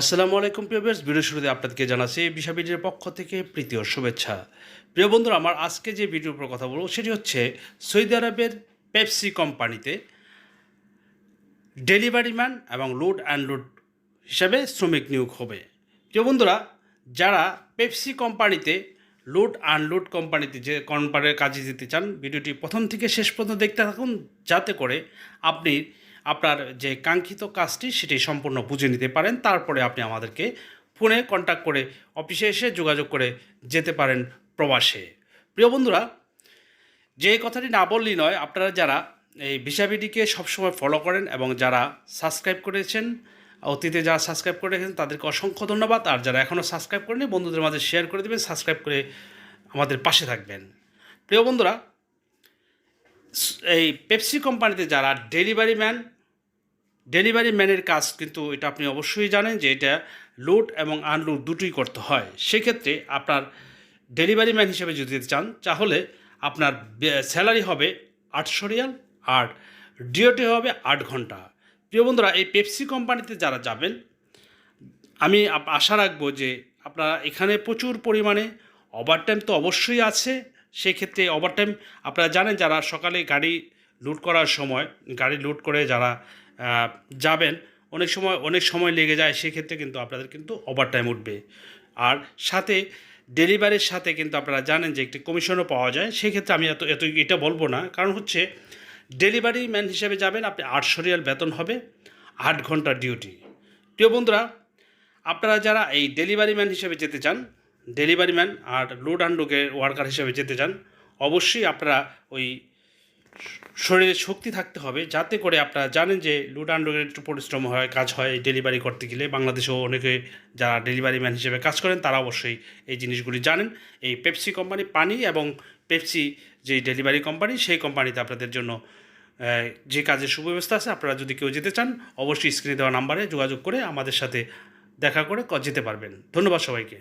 আসসালামু আলাইকুম, প্রিয় বেস ভিডিও শুরুতে আপনাদেরকে জানাচ্ছি বিশা ভিডিওর পক্ষ থেকে প্রীতি ও শুভেচ্ছা। প্রিয় বন্ধুরা, আমার আজকে যে ভিডিওর উপর কথা বলব, সেটি হচ্ছে সৌদি আরবের পেপসি কোম্পানিতে ডেলিভারি ম্যান এবং লোড অ্যান্ড লোড হিসাবে শ্রমিক নিয়োগ হবে। প্রিয় বন্ধুরা, যারা পেপসি কোম্পানিতে, লোড আনলোড কোম্পানিতে যে কোম্পানির কাজে দিতে চান, ভিডিওটি প্রথম থেকে শেষ পর্যন্ত দেখতে থাকুন, যাতে করে আপনি আপনার যে কাঙ্ক্ষিত কাজটি সেটি সম্পূর্ণ বুঝে নিতে পারেন, তারপরে আপনি আমাদেরকে ফোনে কন্ট্যাক্ট করে অফিসে এসে যোগাযোগ করে যেতে পারেন প্রবাসে। প্রিয় বন্ধুরা, যে কথাটি না বললেই নয়, আপনারা যারা এই ভিসাবিডিকে সবসময় ফলো করেন এবং যারা সাবস্ক্রাইব করেছেন, অতীতে যারা সাবস্ক্রাইব করে রেখেছেন, তাদেরকে অসংখ্য ধন্যবাদ। আর যারা এখনও সাবস্ক্রাইব করেনি বন্ধুদের মাঝে শেয়ার করে দেবেন সাবস্ক্রাইব করে আমাদের পাশে থাকবেন। প্রিয় বন্ধুরা, এই পেপসি কোম্পানিতে যারা ডেলিভারি ম্যান ডেলিভারি ম্যানের কাজ কিন্তু এটা আপনি অবশ্যই জানেন যে এটা লোড এবং আনলোড দুটোই করতে হয়। সেক্ষেত্রে আপনার ডেলিভারি ম্যান হিসেবে যদি চান, তাহলে আপনার স্যালারি হবে আটশো রিয়াল আর ডিওটি হবে আট ঘণ্টা। প্রিয় বন্ধুরা, এই পেপসি কোম্পানিতে যারা যাবেন, আমি আশা রাখব যে আপনারা এখানে প্রচুর পরিমাণে ওভারটাইম তো অবশ্যই আছে। সেক্ষেত্রে ওভারটাইম আপনারা জানেন যারা সকালে গাড়ি লুট করার সময়, গাড়ি লুট করে যারা যাবেন, অনেক সময় অনেক সময় লেগে যায়, সেক্ষেত্রে কিন্তু আপনাদের কিন্তু ওভারটাইম উঠবে। আর সাথে ডেলিভারির সাথে কিন্তু আপনারা জানেন যে একটি কমিশনও পাওয়া যায়, সেক্ষেত্রে আমি এত এত এটা বলব না। কারণ হচ্ছে ডেলিভারি ম্যান হিসেবে যাবেন, আপনি আটশো রিয়াল বেতন হবে, আট ঘণ্টা ডিউটি প্রিয় বন্ধুরা, আপনারা যারা এই ডেলিভারি ম্যান হিসেবে যেতে চান ডেলিভারি ম্যান আর লোড আন্ডোকে ওয়ার্কার হিসেবে যেতে চান, অবশ্যই আপনারা ওই শরীরে শক্তি থাকতে হবে, যাতে করে আপনারা জানেন যে লোড আন্ডোকের একটু পরিশ্রম হয়, কাজ হয় ডেলিভারি করতে গেলে। বাংলাদেশেও অনেকে যারা ডেলিভারি ম্যান হিসেবে কাজ করেন, তারা অবশ্যই এই জিনিসগুলি জানেন। এই পেপসি কোম্পানি পানি এবং পেপসি যে ডেলিভারি কোম্পানি সেই কোম্পানিতে আপনাদের জন্য যে কাজের সুব্যবস্থা আছে, আপনারা যদি কেউ যেতে চান, অবশ্যই স্ক্রিনে দেওয়া নাম্বারে যোগাযোগ করে আমাদের সাথে দেখা করে যেতে পারবেন। ধন্যবাদ সবাইকে।